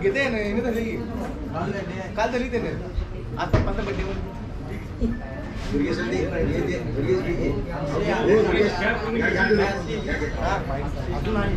घेते ना हिने झाली की. काल झाली त्याने आता पंधरा बड्डे अजून आहे.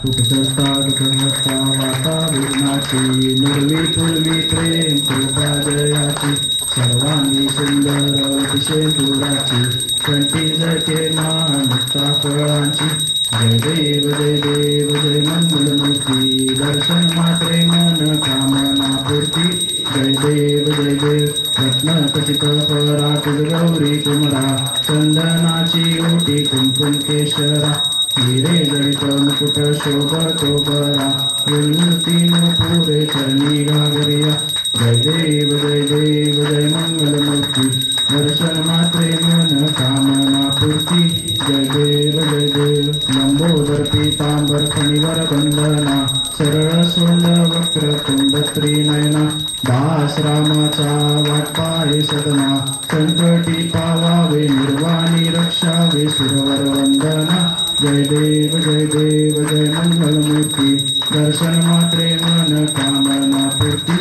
सुखसंस्था दुःखहस्ता वाता विघ्नाची नुरवी पूर्वी प्रेम कृपा जयाची सर्वांनी सुंदर अतिशय दुराची कंठी जके मानता फळांची जय देव जय देव जय मंगलमूर्ती दर्शन मात्रे मन कामना पूर्ती जय देव जय देव रत्न कचित परा तुझ गौरी कुमरा चंदनाची ओटी कुंकुम केशरा हिरे जडित मुकुट शोभतो बरा विनूतीन पुरे चरणी गागरिया जय देव जय देव जय मंगलमूर्ती दर्शन मात्रे मन कामना पूर्ती. जय देव जय देव. लंबोदर पीतांबर फणीवर वंदना. सरळ सोंड वक्र कुंड त्रिनयना. दास रामाचा वाटपाहे सदना. संकटी पावावे निर्वाणी रक्षावे सुरवर वंदना. जय देव जय देव जय मंगलमूर्ती दर्शन मात्रे मन कामना पूर्ती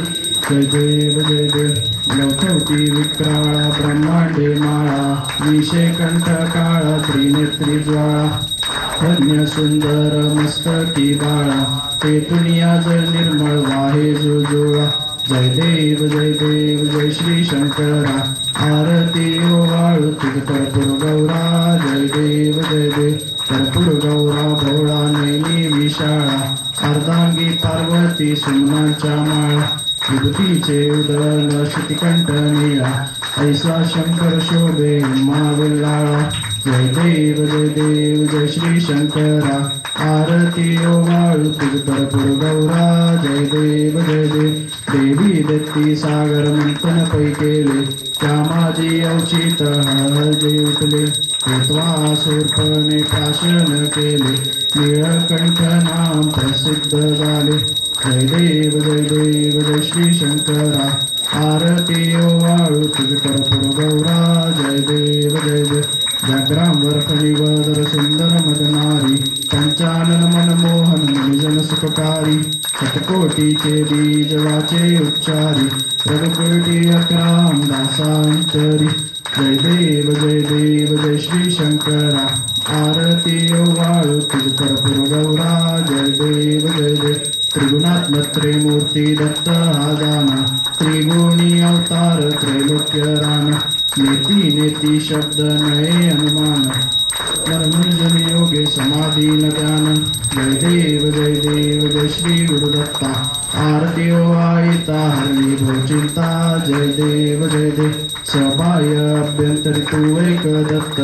जय देव जय देव लवकवती विक्राळा ब्रह्मांडे माळा विषय कंठ काळा त्रिनेत्री ज्वाळा। धन्य सुंदर मस्तकी बाळा ते जय निर्मळ वाहे जुजुळा जय देव जय देव जय श्री शंकरा आरती ओवाळू तुझ कर्पूर गौरा। जय देव जय देव कर्पूर गौरा भोळा नैनी विशाळा अर्धांगी पार्वती सुमनाच्या माळा। विभूतीचे उदन श्रुतिकंठ निळा ऐसा शंकर शोभे माविलाळा जय देव जय देव जय श्री शंकरा। आरती ओवाळू तुझ कर्पूर गौरा। जय देव जय देव देवी दत्ती सागर मंथन पै केले त्या माझी अवचित हळजे उठले। कृत्वा सूर्पणे प्राशन केले। निळकंठ नाम प्रसिद्ध झाले। जय देव जय देव जय श्री शंकरा. आरती वाळू तुझ कर्पूर गौरा जय देव जय देव. जाग्रांवर वदर सुंदर मदनारी. पंचानन मनमोहन जन सुखकारी. शतकोटीचे बीज वाचे उच्चारी. रघुकोटी अक्राम दासांतरी. जय देव जय देव जय श्री शंकरा. आरती वाळू तुझ गौरा जय देव जय देव. त्रिगुणात्म त्रिमूर्ती दत्त हा जाना त्रिगुणी अवतार त्रैलोक्य राणा नेती नेती शब्द नये अनुमान कर्मजन योगे समाधी न ज्ञान जय देव जय देव जय श्री गुरुदत्ता। आरती ओ आयता हरणी भो चिंता। जय देव जय देव सबाय अभ्यंतरी तू एक दत्त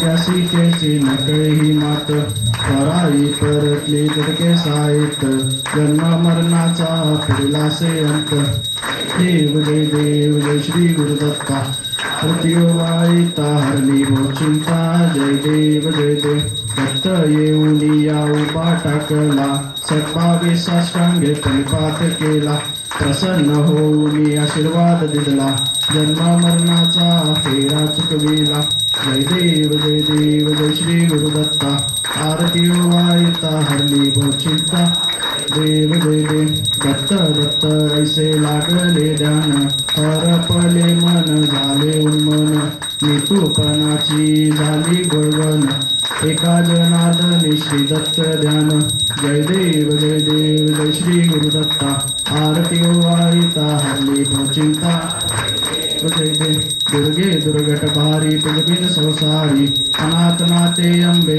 ज्यासी त्याची नकळी मात पराई परतली दडके साहित जन्म मरणाचा फिरलासे अंत देव जय देव जय श्री गुरुदत्ता प्रतियो वाईता हरली भो चिंता जय देव जय देव. दत्त येऊनी या उभा टाकला सद्भावी साष्टांगे परिपात केला. प्रसन्न होऊन आशीर्वाद दिला जन्म मरणाचा फेरा चुकविला. जय देव जय देव जय श्री गुरुदत्ता. आरती वायता हरली चिंता देव जय देव दत्त दत्त ऐसे लागले ध्यान हरपले मन झाले उन्मन. नितूपणाची झाली गुळवन एका जनादने श्री दत्त ध्यान जय देव जय देव जय श्री गुरुदत्ता. आरती वायता हरली चिंता जय दुर्गे दुर्गट भारी संसारी अनाथ नाते अंबे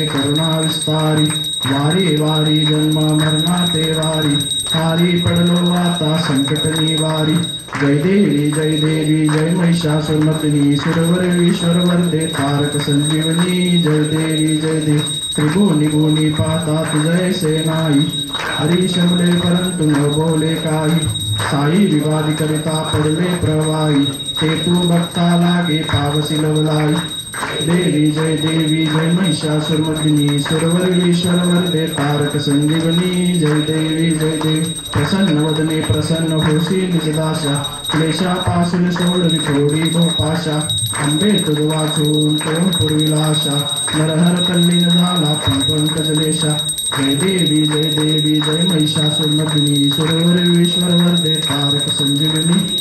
वारी वारी जन्म मरणाते वारी हारी पडलो आता संकट निवारी जय देवी जय देवी जय महिषासुरमर्दिनी सुरवर ईश्वर वरदे तारक संजीवनी जय देवी जय देवी। त्रिभुवनी भुवनी पाता तुझय सेनाई. हरी शमले परंतु न बोले काही. साई विवाद करिता पडले प्रवाही. ते तू बघता लागे पावसी लवलाई. देवी जय देवी जय महिषासुरमर्दिनी सुरवरीश्वर वरदे तारक संजीवनी जय देवी जय देवी प्रसन्न वदने प्रसन्न होशी निजदाशा। क्लेशापासून सोडली थोडी भोपाशा आंबे तुझ वाचून तोंड पुरविला नरहर कल्लीन झाला पंकजलेशा जय देवी जय देवी जय महिषासुरमर्दिनी सुरवर ईश्वर वर्दे तारक संजीवनी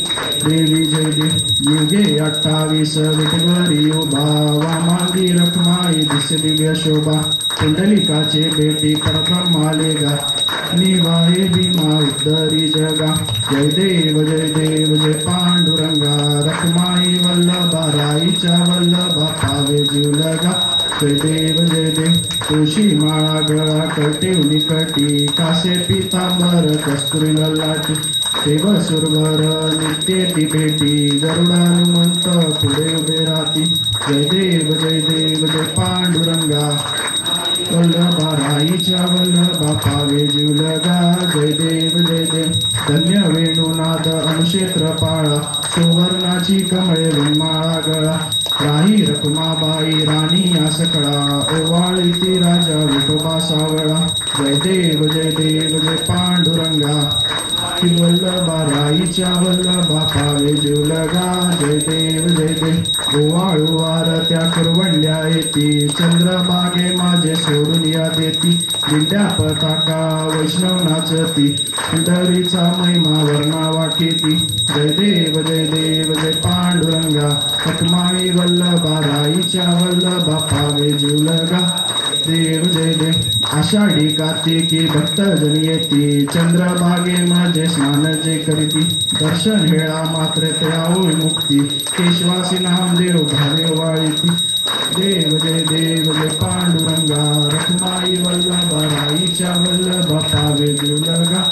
देवी जय देव युगे अठ्ठावीस विठवरी उभा. वामांगी रखमाई दिस्य दिव्य शोभा. कुंडलिकाचे बेटी परब्रह्माले गा. निवाहे भीमा उद्धरी जगा. जय देव जय देव जय पांडुरंगा. रखमाई वल्लभा राईच्या वल्लभा पावे जीवलगा जय देव देव. तुळशी माळा गळा कटिवली कटी. कासे पितांबर कस्तुरी ललाटी देव सुरभर नित्य ती भेटी. गरुडानुमंत पुढे उभे राहती. जय देव जय देव जय पांडुरंगा. वल्लभा राईच्या वल्लभा पावे जीवलगा जय देव जय देव. धन्य वेणुनाद अनुक्षेत्र पाळा सुवर्णाची कमळे विणमाळा गळा. राही रखुमाबाई राणी या सकळा ओवाळी ती राजा विठोबा सावळा. जय देव जय देव जय पांडुरंगा. की वल्लभा राईच्या वल्लभा पावे जीवलगा जय देव जय देव. ओवाळू वार त्या कुरवंड्या येती. चंद्रबागे माझे सोडून या देती. दिंड्या पताका वैष्णव नाचती पिंडरीचा महिमा वर्णा वाकेती जय देव जय देव जय पांडुरंगा. हकमाई वल्लभा राईच्या वल्लभा पावे जीवलगा देव जय देव. आषाढी कार्तिकी भक्तजन येती. चंद्रभागे माझे स्नान जे करीती दर्शन हेळा मात्र त्याओळी मुक्ती. केशवासी नाम देव भावे वाळीती. देव जय देव जय पांडुरंगा रखमाई वल्लभा राईच्या वल्लभा पावे दुर्लगा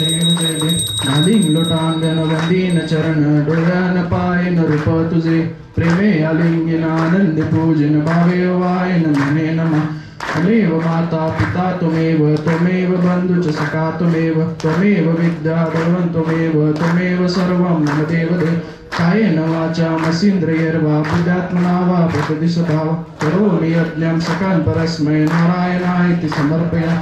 देव जय देव. नालिंग लोटांगण वंदीन चरण डोळ्यान पायन रूप तुझे. प्रेमे आलिंगिन आनंद पूजन भावे वायन म्हणे नमा. त्वमेव माता पिता त्वमेव त्वमेव बन्धुच सखा त्वमेव त्वमेव विद्या धर्मं त्वमेव त्वमेव सर्वं मम देव देव कायेन वाचा मसीन्द्रियर्वा बुद्धात्मना वा प्रतिदिशभाव करोमि यज्ञं सकान् परस्मै नारायणाय इति समर्पया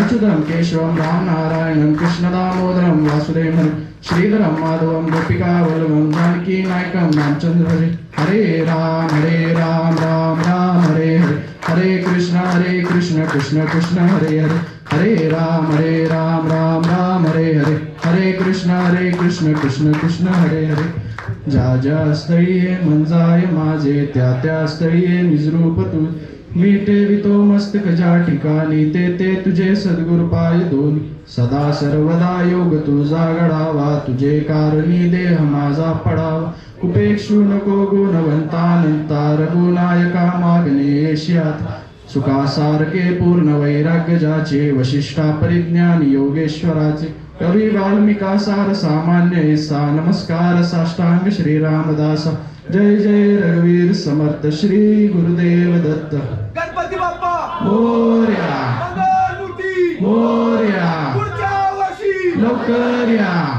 अच्युतं केशवं रामनारायणं कृष्णदामोदरं वासुदेवं श्रीधरं माधवं गोपिकावल्लभं जानकी नायकं रामचन्द्र हरे हरे राम हरे राम राम राम हरे हरे हरे कृष्ण हरे कृष्ण कृष्ण कृष्ण हरे हरे। हरे राम हरे राम राम राम हरे हरे। हरे कृष्ण हरे कृष्ण कृष्ण कृष्ण हरे हरे। ज्या ज्या स्थळी मंजाय माझे त्या त्या स्थळी निजरूप तू मी ठेवितो मस्तक ज्या ठिकाणी ते ते तुझे सद्गुरु पाय दोन। सदा सर्वदा योग तुझा घडावा तुझे कारणी देह माझा पडावा। उपेक्षू नको गुणवंतानंता रघुनायका मागणे येशियात सुखासारखे पूर्ण वैराग्य जाचे वशिष्ठा परिज्ञान योगेश्वराचे कवी वाल्मिका सार सामान्य सा नमस्कार साष्टांग श्री रामदास जय जय रघुवीर समर्थ श्री गुरुदेव दत्त। गणपती बाप्पा! मोर्या। मोर्या। लवकर या।